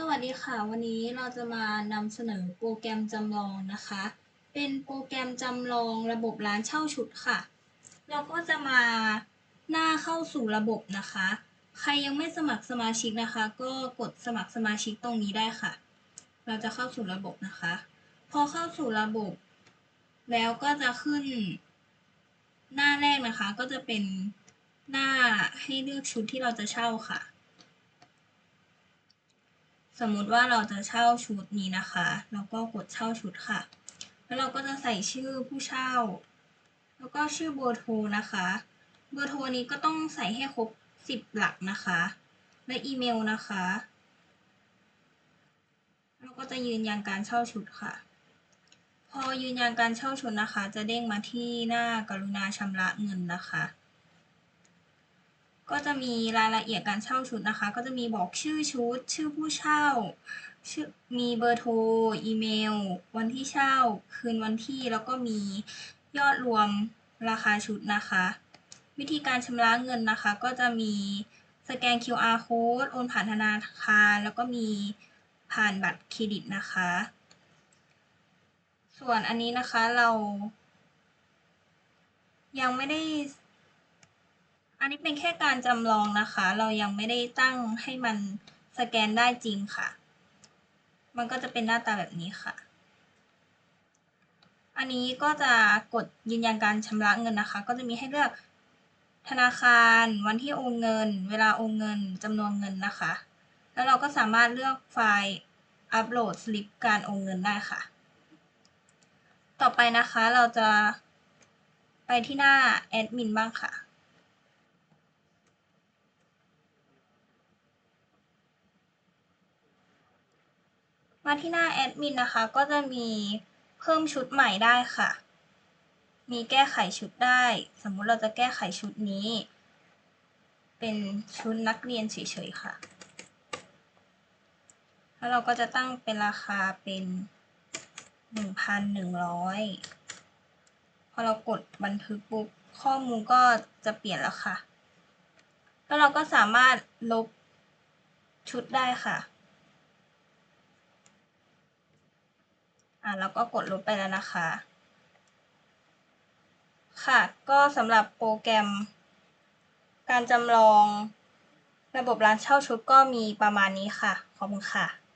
สวัสดีค่ะ วันนี้เราจะมานำเสนอโปรแกรมจำลองนะคะ เป็นโปรแกรมจำลองระบบร้านเช่าชุดค่ะ เราก็จะมาหน้าเข้าสู่ระบบนะคะ ใครยังไม่สมัครสมาชิกนะคะ ก็กดสมัครสมาชิกตรงนี้ได้ค่ะ เราจะเข้าสู่ระบบนะคะ พอเข้าสู่ระบบ แล้วก็จะขึ้น หน้าแรกนะคะก็จะเป็นหน้าให้เลือกชุดที่เราจะเช่าค่ะ สมมุติว่าเราจะเช่าชุดนี้นะคะ แล้วก็กดเช่าชุดค่ะ แล้วเราก็จะใส่ชื่อผู้เช่า แล้วก็ชื่อเบอร์โทรนะคะ เบอร์โทรนี้ก็ต้องใส่ให้ครบสิบหลักนะคะ และอีเมลนะคะ เราก็จะยืนยันการเช่าชุดค่ะ พอยืนยันการเช่าชุดนะคะ จะเด้งมาที่หน้ากรุณาชำระเงินนะคะ ก็จะมีรายละเอียดการเช่าชุดนะคะ ก็จะมีบอกชื่อชุด ชื่อผู้เช่าชื่อมีเบอร์โทร อีเมล วันที่เช่า คืนวันที่ แล้วก็มียอดรวมราคาชุดนะคะ วิธีการชำระเงินนะคะ ก็จะมีสแกน QR code โอนผ่านธนาคาร แล้วก็มีผ่านบัตรเครดิตนะคะ ส่วนอันนี้นะคะเรา ยังไม่ได้ อันนี้เป็นแค่การจำลองนะคะ เรายังไม่ได้ตั้งให้มันสแกนได้จริงค่ะ มันก็จะเป็นหน้าตาแบบนี้ค่ะ อันนี้ก็จะกดยืนยันการชำระเงินนะคะ ก็จะมีให้เลือกธนาคาร วันที่โอนเงิน เวลาโอนเงินจำนวนเงินนะคะ แล้วเราก็สามารถเลือกไฟล์อัปโหลดสลิปการโอนเงินได้ค่ะ ต่อไปนะคะเราจะไปที่หน้าแอดมินบ้างค่ะ มาที่หน้าแอดมินนะคะ ก็จะมีเพิ่มชุดใหม่ได้ค่ะ มีแก้ไขชุดได้ สมมุติเราจะแก้ไขชุดนี้ เป็นชุดนักเรียนเฉยๆค่ะ แล้วเราก็จะตั้งเป็นราคาเป็นหนึ่งพันหนึ่งร้อยพอเรากดบันทึกปุ๊บข้อมูลก็จะเปลี่ยนแล้วค่ะ แล้วเราก็สามารถลบชุดได้ค่ะ อะแล้วก็กดลบไปแล้วนะคะ ค่ะ ก็สำหรับโปรแกรม การจำลองระบบร้านเช่าชุดก็มีประมาณนี้ค่ะ ขอบคุณค่ะ